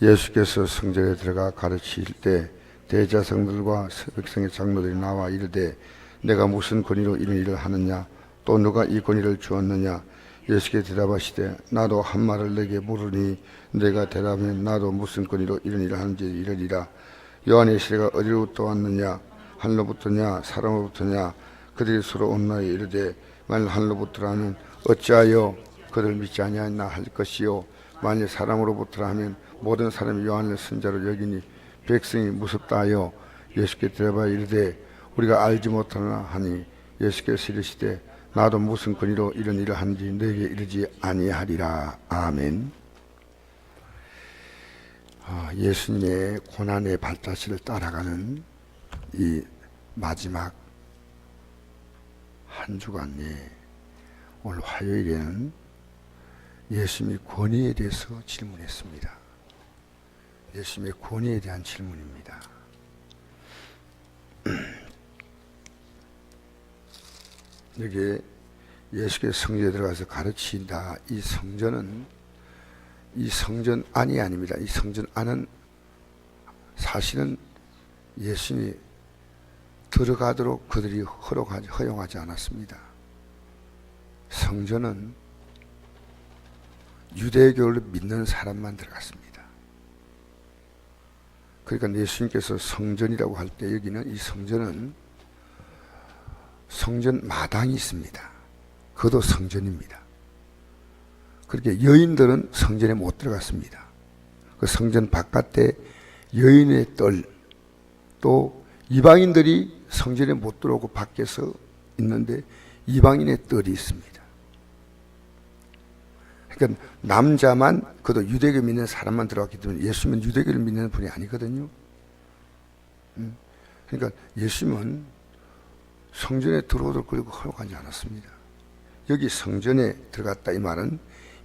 예수께서 성전에 들어가 가르치실 때 대자성들과 백성의 장로들이 나와 이르되 내가 무슨 권위로 이런 일을 하느냐? 또 누가 이 권위를 주었느냐? 예수께 대답하시되 나도 한 말을 내게 물으니 내가 대답하면 나도 무슨 권위로 이런 일을 하는지 이르리라. 요한의 시대가 어디로부터 왔느냐? 하늘로부터냐? 사람으로부터냐? 그들이 서로 온나에 이르되 만일 하늘로부터라면 어찌하여 그들 믿지 아니하였나 할 것이요? 만일 사람으로부터라 하면 모든 사람이 요한을 선자로 여기니 백성이 무섭다 하여 예수께 대답하여 이르되 우리가 알지 못하나 하니 예수께서 이르시되 나도 무슨 권위로 이런 일을 하는지 너에게 이르지 아니하리라 아멘 아, 예수님의 고난의 발자취를 따라가는 이 마지막 한 주간에 오늘 화요일에는 예수님의 권위에 대해서 질문했습니다. 예수님의 권위에 대한 질문입니다. 여기 예수께서 성전에 들어가서 가르친다. 이 성전은 이 성전 안이 아닙니다. 이 성전 안은 사실은 예수님이 들어가도록 그들이 허락하지, 허용하지 않았습니다. 성전은 유대교를 믿는 사람만 들어갔습니다. 그러니까 예수님께서 성전이라고 할 때 여기는 이 성전은 성전 마당이 있습니다. 그것도 성전입니다. 그렇게 여인들은 성전에 못 들어갔습니다. 그 성전 바깥에 여인의 뜰, 또 이방인들이 성전에 못 들어오고 밖에서 있는데 이방인의 뜰이 있습니다. 그러니까 남자만 그도 유대교 믿는 사람만 들어갔기 때문에 예수님은 유대교를 믿는 분이 아니거든요. 음. 그러니까 예수님은 성전에 들어오도록 그리고 허용하지 않았습니다. 여기 성전에 들어갔다 이 말은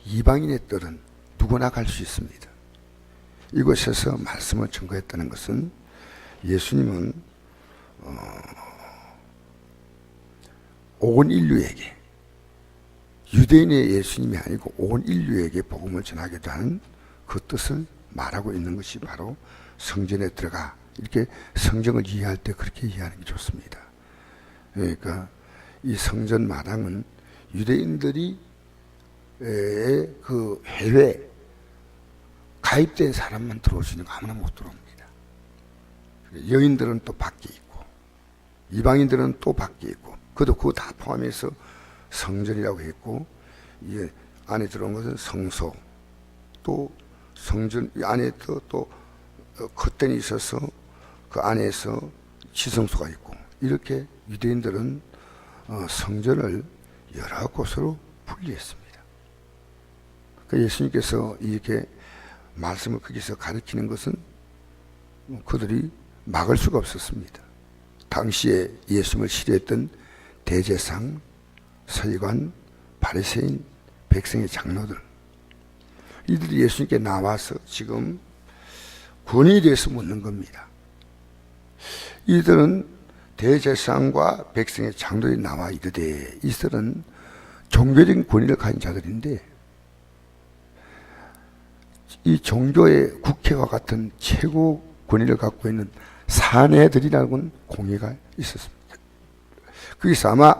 이방인의 뜰은 누구나 갈 수 있습니다. 이곳에서 말씀을 증거했다는 것은 예수님은 어, 온 인류에게 유대인의 예수님이 아니고 온 인류에게 복음을 전하기도 하는 그 뜻을 말하고 있는 것이 바로 성전에 들어가 이렇게 성경을 이해할 때 그렇게 이해하는 게 좋습니다. 그러니까 이 성전 마당은 유대인들이 에, 그 해외 가입된 사람만 들어올 수 있는 거 아무나 못 들어옵니다. 여인들은 또 밖에 있고 이방인들은 또 밖에 있고 그도 그거 다 포함해서 성전이라고 했고 이 안에 들어온 것은 성소 또 성전 안에 또, 또 겉단이 있어서 그 안에서 지성소가 있고 이렇게 유대인들은 어, 성전을 여러 곳으로 분리했습니다. 그 예수님께서 이렇게 말씀을 거기서 가르치는 것은 그들이 막을 수가 없었습니다. 당시에 예수님을 싫어했던 대제상, 서기관, 바리새인, 백성의 장로들 이들이 예수님께 나와서 지금 권위에 대해서 묻는 겁니다. 이들은 대제상과 백성의 장로들이 나와 이르되 이들은 종교적인 권위를 가진 자들인데 이 종교의 국회와 같은 최고 권위를 갖고 있는 사내들이라는 공의가 있었습니다. 거기서 아마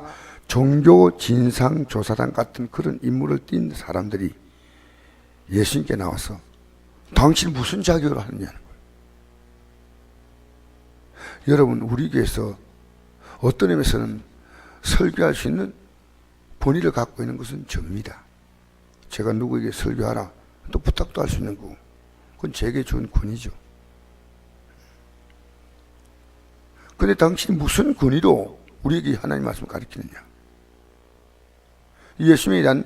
종교 진상 조사단 같은 그런 임무를 띈 사람들이 예수님께 나와서 당신 무슨 자격으로 하느냐는 거예요. 여러분 우리 교회에서 어떤 의미에서는 설교할 수 있는 본의를 갖고 있는 것은 접니다. 제가 누구에게 설교하라 또 부탁도 할 수 있는 거고 그건 제게 준 권위죠. 근데 당신이 무슨 권위로 우리에게 하나님 말씀을 가르치느냐? 예수님에 대한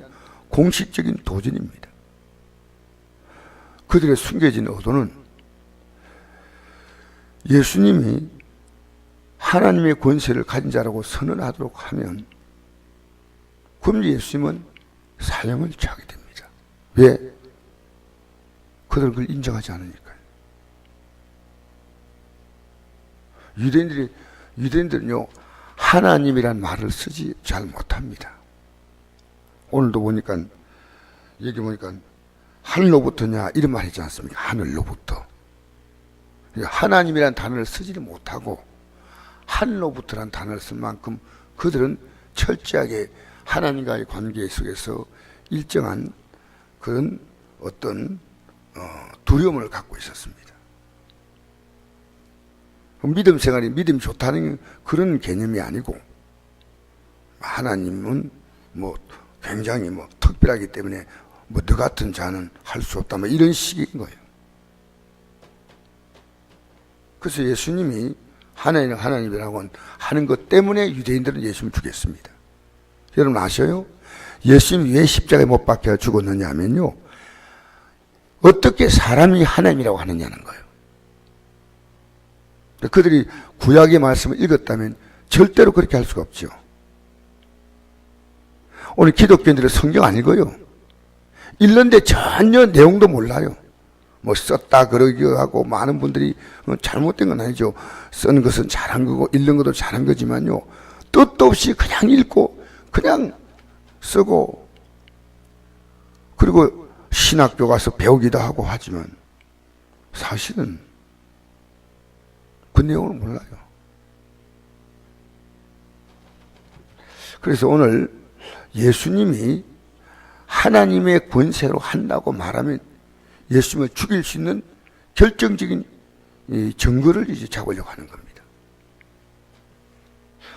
공식적인 도전입니다. 그들의 숨겨진 의도는 예수님이 하나님의 권세를 가진 자라고 선언하도록 하면 그럼 예수님은 사형을 취하게 됩니다. 왜? 그들 그걸 인정하지 않으니까요. 유대인들이, 유대인들은요, 하나님이란 말을 쓰지 잘 못합니다. 오늘도 보니까, 여기 보니까, 하늘로부터냐 이런 말 했지 않습니까? 하늘로부터. 하나님이란 단어를 쓰지를 못하고 하늘로부터란 단어를 쓸 만큼 그들은 철저하게 하나님과의 관계 속에서 일정한 그런 어떤 어, 두려움을 갖고 있었습니다. 믿음 생활이 믿음이 좋다는 그런 개념이 아니고 하나님은 뭐 굉장히 뭐 특별하기 때문에 뭐 너 같은 자는 할 수 없다 뭐 이런 식인 거예요. 그래서 예수님이 하나님 하나님이라고 하는 것 때문에 유대인들은 예수님을 죽였습니다. 여러분 아셔요? 예수님이 왜 십자가에 못 박혀 죽었느냐 하면요. 어떻게 사람이 하나님이라고 하느냐는 거예요. 그들이 구약의 말씀을 읽었다면 절대로 그렇게 할 수가 없죠. 오늘 기독교인들은 성경 안 읽어요. 읽는데 전혀 내용도 몰라요. 뭐 썼다 그러기도 하고 많은 분들이 어, 잘못된 건 아니죠. 쓴 것은 잘한 거고 읽는 것도 잘한 거지만요. 뜻도 없이 그냥 읽고 그냥 쓰고 그리고 신학교 가서 배우기도 하고 하지만 사실은 그 내용을 몰라요. 그래서 오늘 예수님이 하나님의 권세로 한다고 말하면 예수님을 죽일 수 있는 결정적인 이 증거를 이제 잡으려고 하는 겁니다.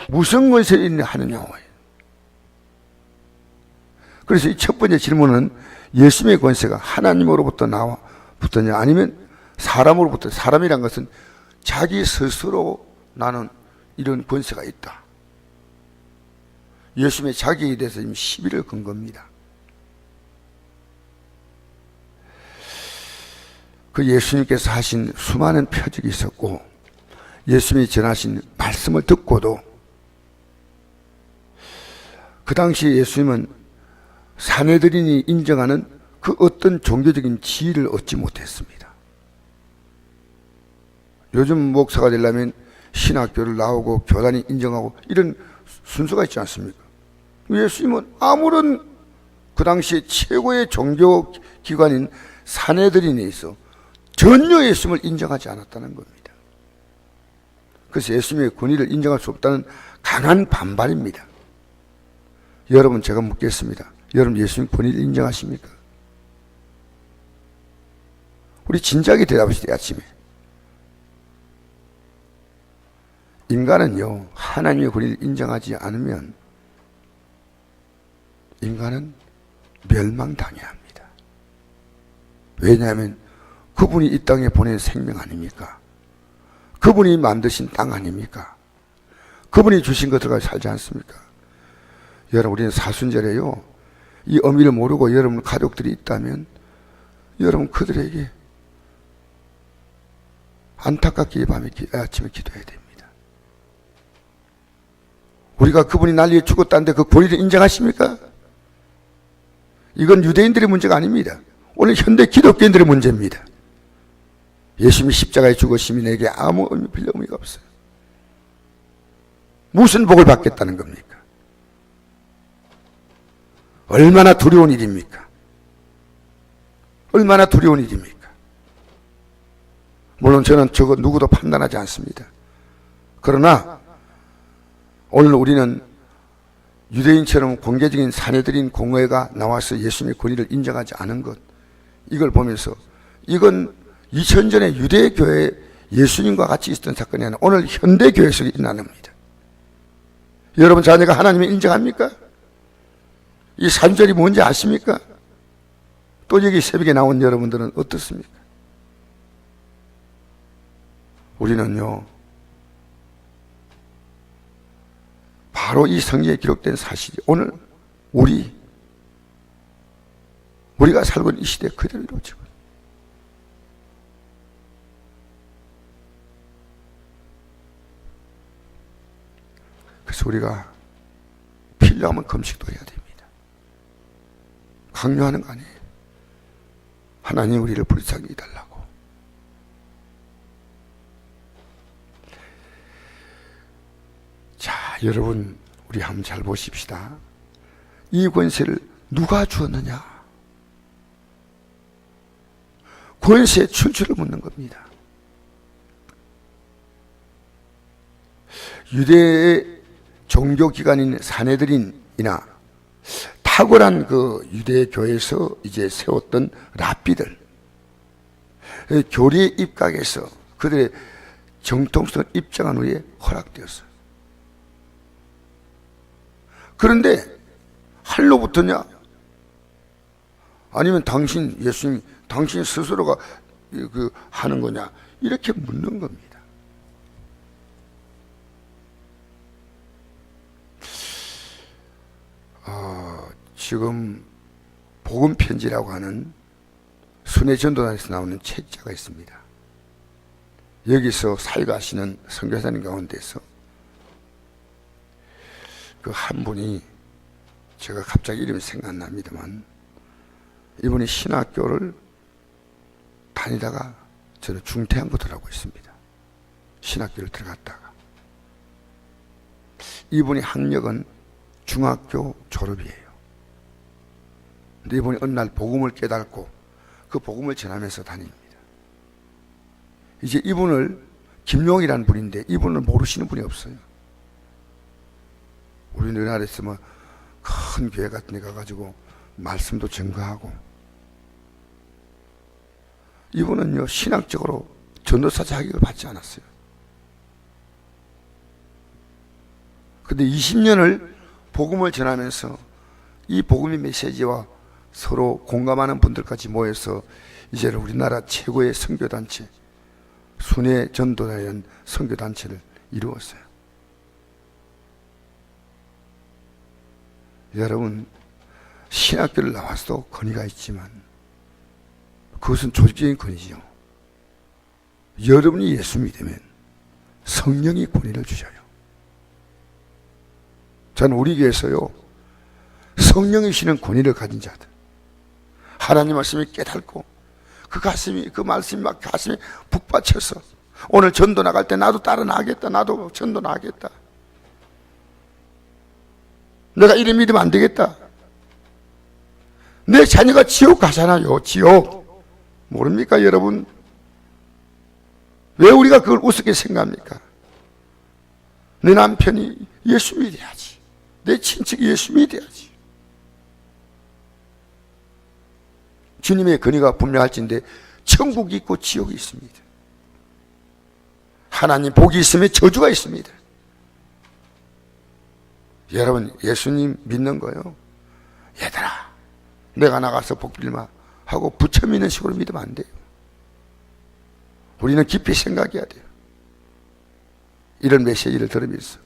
무슨 권세를 하느냐? 그래서 이 첫 번째 질문은 예수님의 권세가 하나님으로부터 나와 붙었냐 아니면 사람으로부터 사람이란 것은 자기 스스로 나는 이런 권세가 있다. 예수님의 자기에 대해서 지금 시비를 건 겁니다. 그 예수님께서 하신 수많은 표적이 있었고 예수님이 전하신 말씀을 듣고도 그 당시 예수님은 사내들인이 인정하는 그 어떤 종교적인 지위를 얻지 못했습니다. 요즘 목사가 되려면 신학교를 나오고 교단이 인정하고 이런 순서가 있지 않습니까? 예수님은 아무런 그 당시에 최고의 종교 기관인 사내들인에 있어 전혀 예수님을 인정하지 않았다는 겁니다. 그래서 예수님의 권위를 인정할 수 없다는 강한 반발입니다. 여러분 제가 묻겠습니다. 여러분 예수님 권위를 인정하십니까? 우리 진작에 대답하시대 아침에. 인간은요 하나님의 권위를 인정하지 않으면 인간은 멸망당해야 합니다. 왜냐하면 그분이 이 땅에 보낸 생명 아닙니까? 그분이 만드신 땅 아닙니까? 그분이 주신 것들 가지고 살지 않습니까? 여러분 우리는 사순절에요 이 의미를 모르고 여러분 가족들이 있다면 여러분 그들에게 안타깝게 이 밤에 기, 아침에 기도해야 됩니다. 우리가 그분이 난리에 죽었다는데 그 권리를 인정하십니까? 이건 유대인들의 문제가 아닙니다. 오늘 현대 기독교인들의 문제입니다. 예수님이 십자가에 죽으심이 내게 아무 의미, 빌려 의미가 없어요. 무슨 복을 받겠다는 겁니까? 얼마나 두려운 일입니까? 얼마나 두려운 일입니까? 물론 저는 저거 누구도 판단하지 않습니다. 그러나 오늘 우리는 유대인처럼 공개적인 사내들인 공회가 나와서 예수님의 권위를 인정하지 않은 것 이걸 보면서 이건 2000전에 유대교회 예수님과 같이 있었던 사건이 아니라 오늘 현대교회 속에 일어나는 겁니다. 여러분 자녀가 하나님을 인정합니까? 이 산절이 뭔지 아십니까? 또 여기 새벽에 나온 여러분들은 어떻습니까? 우리는요, 바로 이 성경에 기록된 사실이 오늘 우리, 우리가 살고 있는 이 시대 그대로 이루어지고 그래서 우리가 필요하면 금식도 해야 됩니다. 강요하는 거 아니에요. 하나님 우리를 불쌍히 해달라고. 자, 여러분, 우리 한번 잘 보십시다. 이 권세를 누가 주었느냐? 권세 출처를 묻는 겁니다. 유대의 종교기관인 사내들인이나 탁월한 그 유대 교회에서 이제 세웠던 랍비들 교리의 입각에서 그들의 정통성을 입장한 후에 허락되었어요. 그런데 할로 붙었냐? 아니면 당신 예수님 당신 스스로가 그 하는 거냐? 이렇게 묻는 겁니다. 어, 지금 복음 편지라고 하는 순회 전도단에서 나오는 책자가 있습니다. 여기서 사역하시는 선교사님 가운데서 그 한 분이 제가 갑자기 이름이 생각납니다만 이분이 신학교를 다니다가 저는 중퇴한 것으로 고 있습니다. 신학교를 들어갔다가 이분이 학력은 중학교 졸업이에요. 근데 이분이 어느 날 복음을 깨닫고 그 복음을 전하면서 다닙니다. 이제 이분을 김용이라는 분인데 이분을 모르시는 분이 없어요. 우리나라에서 뭐큰 교회 같은 데 가가지고 말씀도 증거하고 이분은요 신학적으로 전도사 자격을 받지 않았어요. 근데 20년을 복음을 전하면서 이 복음의 메시지와 서로 공감하는 분들까지 모여서 이제는 우리나라 최고의 선교단체 순회 전도자연 선교단체를 이루었어요. 여러분 신학교를 나와서도 권위가 있지만 그것은 조직적인 권위죠. 여러분이 예수 믿으면 성령이 권위를 주셔요. 저는 우리 교회에서요 성령이시는 권위를 가진 자들 하나님 말씀이 깨닫고 그 가슴이 그 말씀이 막 가슴이 북받쳐서 오늘 전도 나갈 때 나도 따라 나가겠다 나도 전도 나가겠다 내가 이래 믿으면 안 되겠다. 내 자녀가 지옥 가잖아요 지옥. 모릅니까 여러분? 왜 우리가 그걸 우습게 생각합니까? 내 남편이 예수 믿어야지. 내 친척이 예수 믿어야지. 주님의 근위가 분명할진데 천국이 있고 지옥이 있습니다. 하나님 복이 있으면 저주가 있습니다. 여러분 예수님 믿는 거요. 얘들아 내가 나가서 복 빌마 하고 부처 믿는 식으로 믿으면 안 돼요. 우리는 깊이 생각해야 돼요. 이런 메시지를 들으면서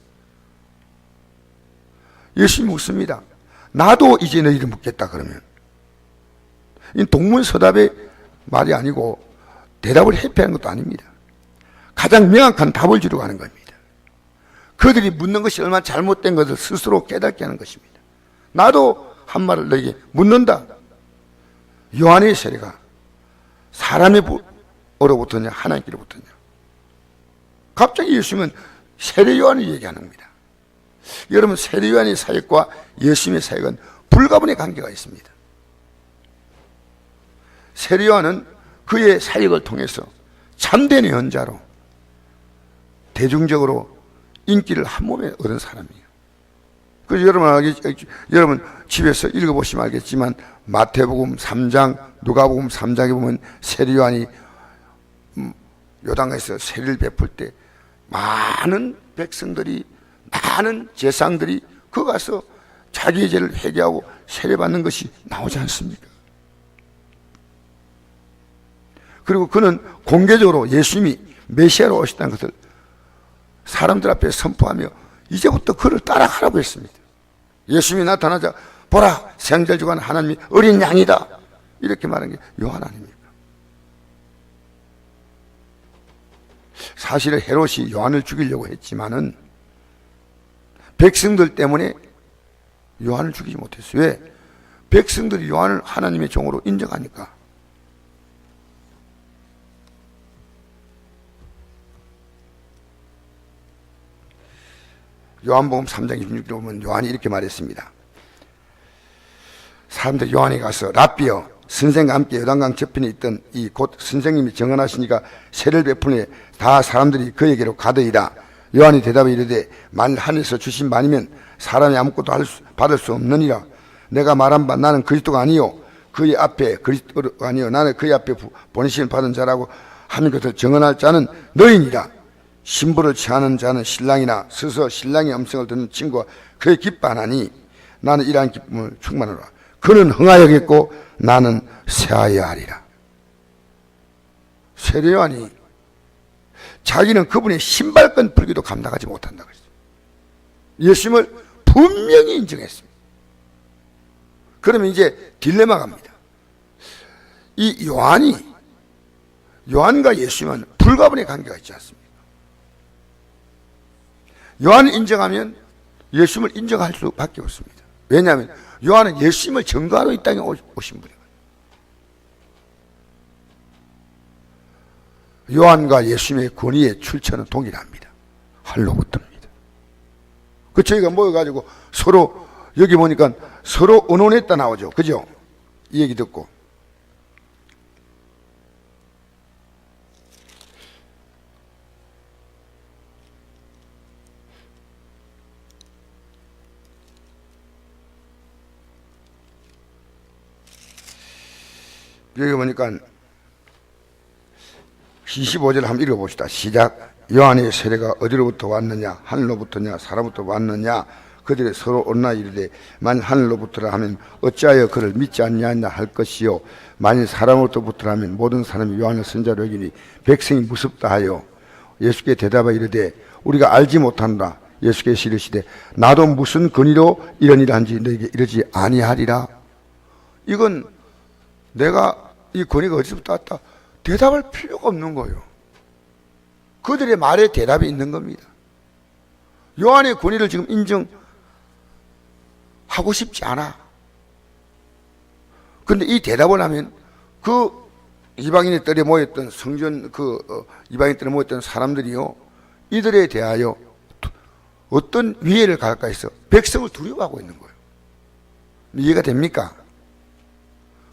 예수님 묻습니다. 나도 이제 너희를 묻겠다 그러면 이 동문서답의 말이 아니고 대답을 회피하는 것도 아닙니다. 가장 명확한 답을 주려고 하는 겁니다. 그들이 묻는 것이 얼마나 잘못된 것을 스스로 깨닫게 하는 것입니다. 나도 한 말을 너에게 묻는다. 요한의 세례가 사람의 어로부터냐 하나님께로부터냐. 갑자기 예수님은 세례 요한을 얘기하는 겁니다. 여러분 세례 요한의 사역과 예수님의 사역은 불가분의 관계가 있습니다. 세리와는 그의 사역을 통해서 참된 연자로 대중적으로 인기를 한 몸에 얻은 사람이에요. 그래서 여러분 여러분 집에서 읽어보시면 알겠지만 마태복음 3장, 누가복음 3장에 보면 세리완이 음, 요단강에서 세리를 베풀 때 많은 백성들이 많은 재상들이 그 가서 자기의 죄를 회개하고 세례받는 것이 나오지 않습니까? 그리고 그는 공개적으로 예수님이 메시아로 오셨다는 것을 사람들 앞에 선포하며 이제부터 그를 따라가라고 했습니다. 예수님이 나타나자 보라 생절 주간 하나님이 어린 양이다 이렇게 말한 게 요한 아닙니까? 사실 헤롯이 요한을 죽이려고 했지만은 백성들 때문에 요한을 죽이지 못했어요. 왜? 백성들이 요한을 하나님의 종으로 인정하니까. 요한복음 3장 26절에 보면 요한이 이렇게 말했습니다. 사람들 요한이 가서 랍비여 선생과 함께 요단강 저편에 있던 이 곧 선생님이 정언하시니까 세를 베푸니 다 사람들이 그에게로 가더이다. 요한이 대답에 이르되 만일 하늘에서 주신 바니면 사람이 아무것도 할 수- 받을 수 없느니라. 내가 말한 바 나는 그리스도가 아니요 그의 앞에 그리스도가 아니요 나는 그의 앞에 부- 보내심을 받은 자라고 하는 것을 정언할 자는 너희니라. 신부를 취하는 자는 신랑이나 서서 신랑의 음성을 듣는 친구가 그의 기뻐하나니 나는 이러한 기쁨을 충만하라. 그는 흥하여겠고 나는 쇠하여야 하리라. 세례요한이 자기는 그분의 신발끈 풀기도 감당하지 못한다 그랬어요. 예수님을 분명히 인정했습니다. 그러면 이제 딜레마 갑니다. 이 요한이 요한과 예수님은 불가분의 관계가 있지 않습니까? 요한을 인정하면 예수님을 인정할 수밖에 없습니다. 왜냐하면 요한은 예수님을 증거하러 이 땅에 오- 오신 분이거든요. 요한과 예수님의 권위의 출처는 동일합니다. 할로부터입니다. 그 저희가 모여가지고 서로 여기 보니까 서로 의논했다 나오죠. 그죠? 이 얘기 듣고. 여기 보니까 25절 한번 읽어봅시다. 시작. 요한의 세례가 어디로부터 왔느냐? 하늘로부터냐? 사람부터 왔느냐? 그들이 서로 온나 이르되 만일 하늘로부터라 하면 어찌하여 그를 믿지 않냐냐 할 것이요 만일 사람으로부터라 하면 모든 사람이 요한을 선자로 여기니 백성이 무섭다 하여 예수께 대답하 이르되 우리가 알지 못한다 예수께서 이르시되 나도 무슨 근의로 이런 일을 한지 너에게 이르지 아니하리라 이건 내가 이 권위가 어디서부터 왔다? 대답할 필요가 없는 거예요. 그들의 말에 대답이 있는 겁니다. 요한의 권위를 지금 인정하고 싶지 않아. 근데 이 대답을 하면 그 이방인의 뜰에 모였던 성전 그 어, 이방인 뜰에 모였던 사람들이요 이들에 대하여 어떤 위해를 갈까 해서 백성을 두려워하고 있는 거예요. 이해가 됩니까?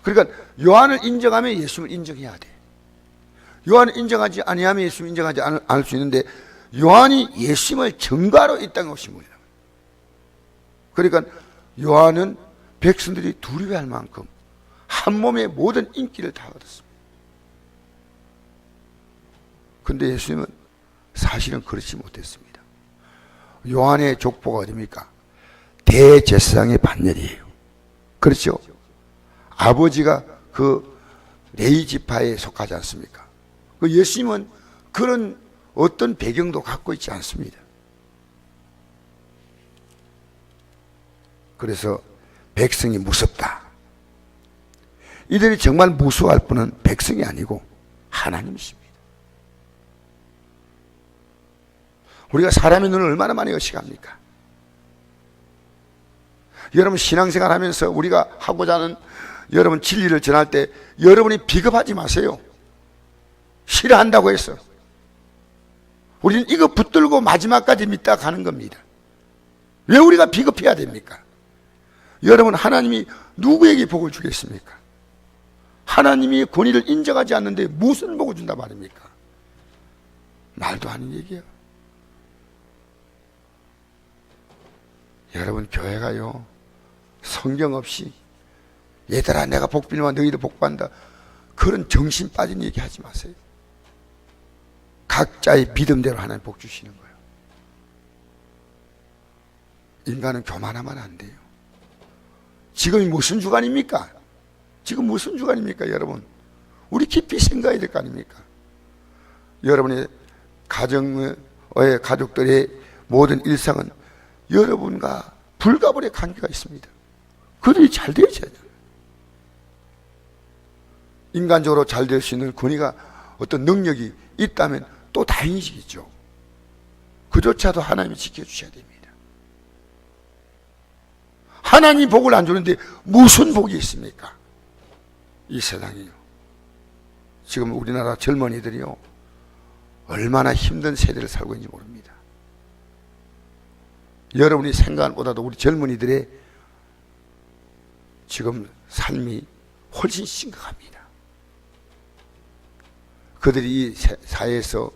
그러니까 요한을 인정하면 예수님을 인정해야 돼. 요한을 인정하지 아니하면 예수님을 인정하지 않을, 수 있는데 요한이 예수님을 증거하러 이 땅에 오신 분이다. 그러니까 요한은 백성들이 두려워할 만큼 한 몸의 모든 인기를 다 얻었습니다. 근데 예수님은 사실은 그렇지 못했습니다. 요한의 족보가 어디입니까? 대제사장의 반열이에요. 그렇죠? 아버지가 그 레이 지파에 속하지 않습니까? 그 예수님은 그런 어떤 배경도 갖고 있지 않습니다. 그래서 백성이 무섭다. 이들이 정말 무서워할 분은 백성이 아니고 하나님이십니다. 우리가 사람의 눈을 얼마나 많이 의식합니까? 여러분 신앙생활 하면서 우리가 하고자 하는 여러분 진리를 전할 때 여러분이 비겁하지 마세요. 싫어한다고 해서. 우리는 이거 붙들고 마지막까지 믿다 가는 겁니다. 왜 우리가 비겁해야 됩니까? 여러분 하나님이 누구에게 복을 주겠습니까? 하나님이 권위를 인정하지 않는데 무슨 복을 준다 말입니까? 말도 아닌 얘기야. 여러분 교회가요 성경 없이 얘들아 내가 복 빌면 너희도 복 받는다 그런 정신 빠진 얘기 하지 마세요 각자의 믿음대로 하나님 복 주시는 거예요 인간은 교만하면 안 돼요 지금이 무슨 주간입니까? 지금 무슨 주간입니까 여러분 우리 깊이 생각해야 될 거 아닙니까? 여러분의 가정의 가족들의 모든 일상은 여러분과 불가분의 관계가 있습니다. 그들이 잘 되어야죠. 인간적으로 잘 될 수 있는 권위가 어떤 능력이 있다면 또 다행이시겠죠. 그조차도 하나님이 지켜주셔야 됩니다. 하나님 복을 안 주는데 무슨 복이 있습니까? 이 세상이요. 지금 우리나라 젊은이들이요. 얼마나 힘든 세대를 살고 있는지 모릅니다. 여러분이 생각보다도 우리 젊은이들의 지금 삶이 훨씬 심각합니다. 그들이 이 사- 사회에서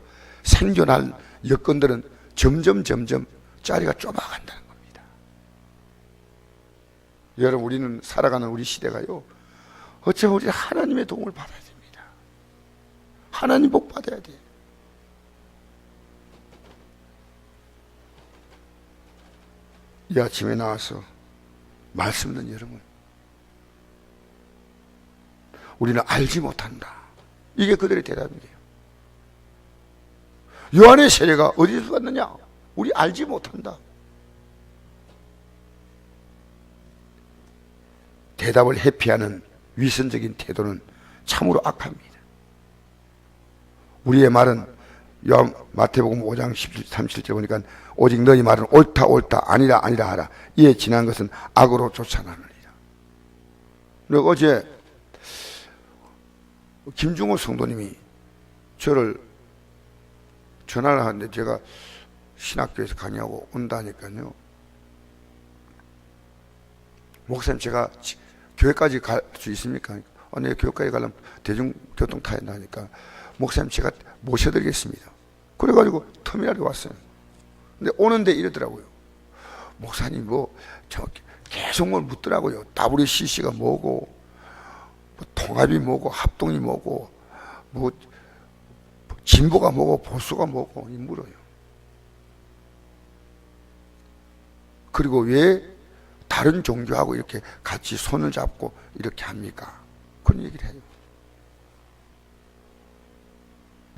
생존할 여건들은 점점 점점 자리가 좁아간다는 겁니다. 여러분 우리는 살아가는 우리 시대가요. 어쩌면 우리 하나님의 도움을 받아야 됩니다. 하나님 복 받아야 돼. 이 아침에 나와서 말씀 듣는 여러분 우리는 알지 못한다. 이게 그들의 대답이에요. 요한의 세례가 어디서 왔느냐? 우리 알지 못한다. 대답을 회피하는 위선적인 태도는 참으로 악합니다. 우리의 말은 마태복음 5장 37절 보니까 오직 너희 말은 옳다 옳다 아니라 아니라 하라 이에 지난 것은 악으로 쫓아나느니라. 근데 어제 김중호 성도님이 저를 전화를 하는데 제가 신학교에서 강의하고 온다니까요. 목사님 제가 지- 교회까지 갈 수 있습니까? 어, 네, 교회까지 가려면 대중교통 타야 한다니까 목사님 제가 모셔드리겠습니다. 그래가지고 터미널에 왔어요. 근데 오는데 이러더라고요. 목사님 뭐 저 계속 뭘 묻더라고요. WCC가 뭐고 뭐 통합이 뭐고 합동이 뭐고 뭐 진보가 뭐고 보수가 뭐고 이 물어요. 그리고 왜 다른 종교하고 이렇게 같이 손을 잡고 이렇게 합니까? 그런 얘기를 해요.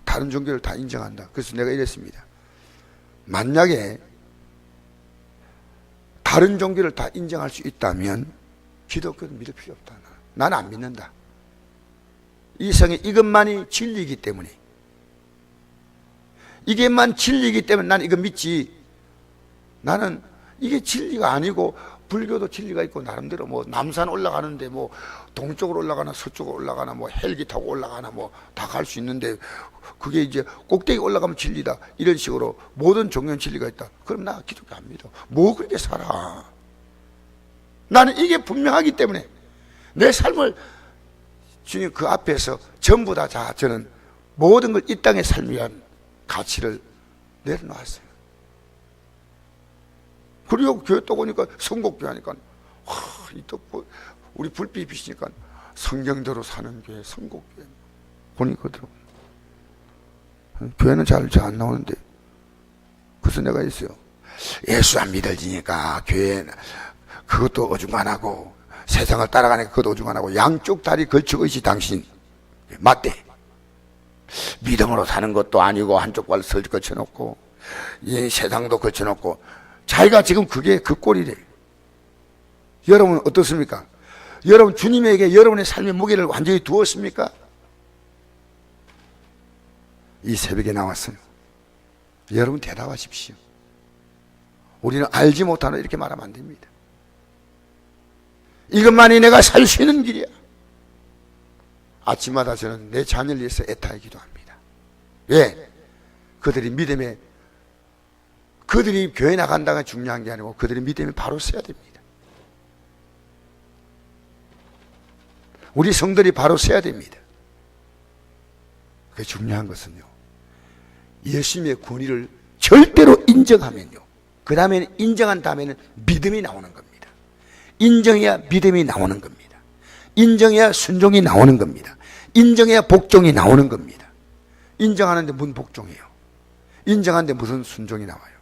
다른 종교를 다 인정한다. 그래서 내가 이랬습니다. 만약에 다른 종교를 다 인정할 수 있다면 기독교는 믿을 필요 없다. 나는 안 믿는다. 이 성에 이것만이 진리이기 때문에. 이게만 진리이기 때문에 나는 이거 믿지. 나는 이게 진리가 아니고 불교도 진리가 있고 나름대로 뭐 남산 올라가는데 뭐 동쪽으로 올라가나 서쪽으로 올라가나 뭐 헬기 타고 올라가나 뭐 다 갈 수 있는데 그게 이제 꼭대기 올라가면 진리다. 이런 식으로 모든 종교는 진리가 있다. 그럼 나 기독교 안 믿어. 뭐 그렇게 살아? 나는 이게 분명하기 때문에 내 삶을 주님 그 앞에서 전부 다자 저는 모든 걸 이 땅에 살기 위한 가치를 내려놓았어요. 그리고 교회 또 오니까 선곡교 하니까 하, 이또 뭐, 우리 불빛 비치니까 성경대로 사는 교회 선곡교회 보니까 그더라고 교회는 잘 잘 안 나오는데 그래서 내가 있어요. 예수 안 믿어지니까 교회는 그것도 어중간하고 세상을 따라가니까 그것도 어중간하고 양쪽 다리 걸치고 있지 당신 맞대 믿음으로 사는 것도 아니고 한쪽 발을 설 걸쳐놓고 이 세상도 걸쳐놓고 자기가 지금 그게 그 꼴이래. 여러분 어떻습니까? 여러분 주님에게 여러분의 삶의 무게를 완전히 두었습니까? 이 새벽에 나왔어요. 여러분 대답하십시오. 우리는 알지 못하는 이렇게 말하면 안 됩니다. 이것만이 내가 살 수 있는 길이야. 아침마다 저는 내 자녀를 위해서 애타게 기도합니다. 왜? 그들이 믿음에 그들이 교회 나간다가 중요한 게 아니고 그들이 믿음이 바로 서야 됩니다. 우리 성들이 바로 서야 됩니다. 그 중요한 것은요. 예수님의 권위를 절대로 인정하면요. 그 다음에는 인정한 다음에는 믿음이 나오는 겁니다. 인정해야 믿음이 나오는 겁니다. 인정해야 순종이 나오는 겁니다. 인정해야 복종이 나오는 겁니다. 인정하는데 무슨 복종이에요? 인정하는데 무슨 순종이 나와요?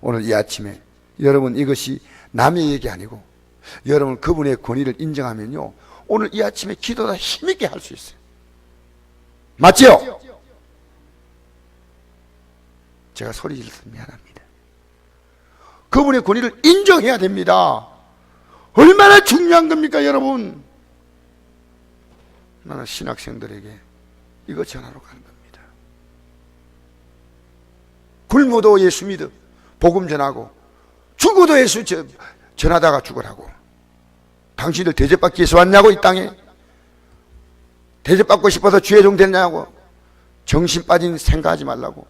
오늘 이 아침에 여러분 이것이 남의 얘기 아니고 여러분 그분의 권위를 인정하면요. 오늘 이 아침에 기도다 힘있게 할 수 있어요. 맞죠? 제가 소리 질러서 미안합니다. 그분의 권위를 인정해야 됩니다. 얼마나 중요한 겁니까, 여러분? 나는 신학생들에게 이거 전하러 가는 겁니다. 굶어도 예수 믿어. 복음 전하고 죽어도 예수 저- 전하다가 죽으라고 당신들 대접받기 위해서 왔냐고 이 땅에 대접받고 싶어서 주의 종 됐냐고 정신 빠진 생각하지 말라고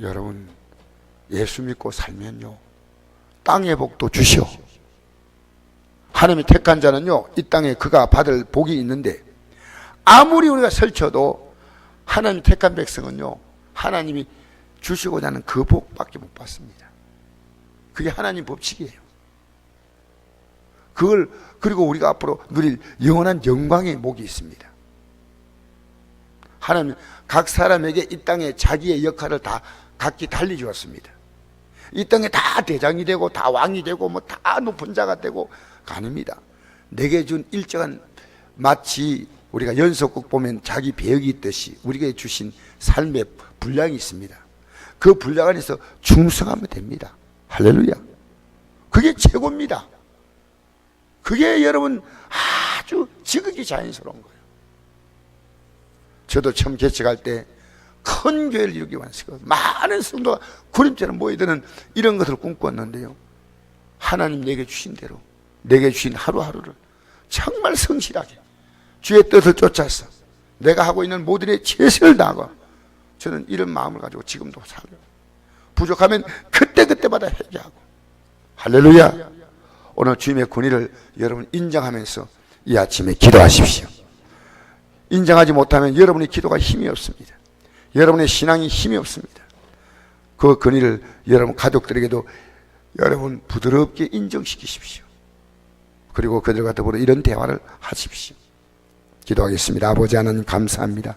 여러분 예수 믿고 살면요 땅의 복도 주시오 하나님의 택한 자는요, 이 땅에 그가 받을 복이 있는데, 아무리 우리가 설쳐도 하나님 택한 백성은요, 하나님이 주시고자 하는 그 복밖에 못 받습니다. 그게 하나님 법칙이에요. 그걸, 그리고 우리가 앞으로 누릴 영원한 영광의 목이 있습니다. 하나님, 각 사람에게 이 땅에 자기의 역할을 다 각기 달리 주었습니다. 이 땅에 다 대장이 되고 다 왕이 되고 뭐 다 높은 자가 되고 아닙니다. 내게 준 일정한 마치 우리가 연속국 보면 자기 배역이 있듯이 우리에게 주신 삶의 분량이 있습니다. 그 분량 안에서 충성하면 됩니다. 할렐루야. 그게 최고입니다. 그게 여러분 아주 지극히 자연스러운 거예요. 저도 처음 개척할 때 큰 교회를 이루기 원했어요. 많은 성도가 구름처럼 모이드는 이런 것을 꿈꿨는데요. 하나님 내게 주신 대로 내게 주신 하루하루를 정말 성실하게 주의 뜻을 쫓아서 내가 하고 있는 모든 일 최선을 다하고 저는 이런 마음을 가지고 지금도 살아요. 부족하면 그때그때마다 회개하고 할렐루야 오늘 주님의 권위를 여러분 인정하면서 이 아침에 기도하십시오. 인정하지 못하면 여러분의 기도가 힘이 없습니다. 여러분의 신앙이 힘이 없습니다. 그 권위를 여러분 가족들에게도 여러분 부드럽게 인정시키십시오. 그리고 그들과 더불어 이런 대화를 하십시오. 기도하겠습니다. 아버지 하나님 감사합니다.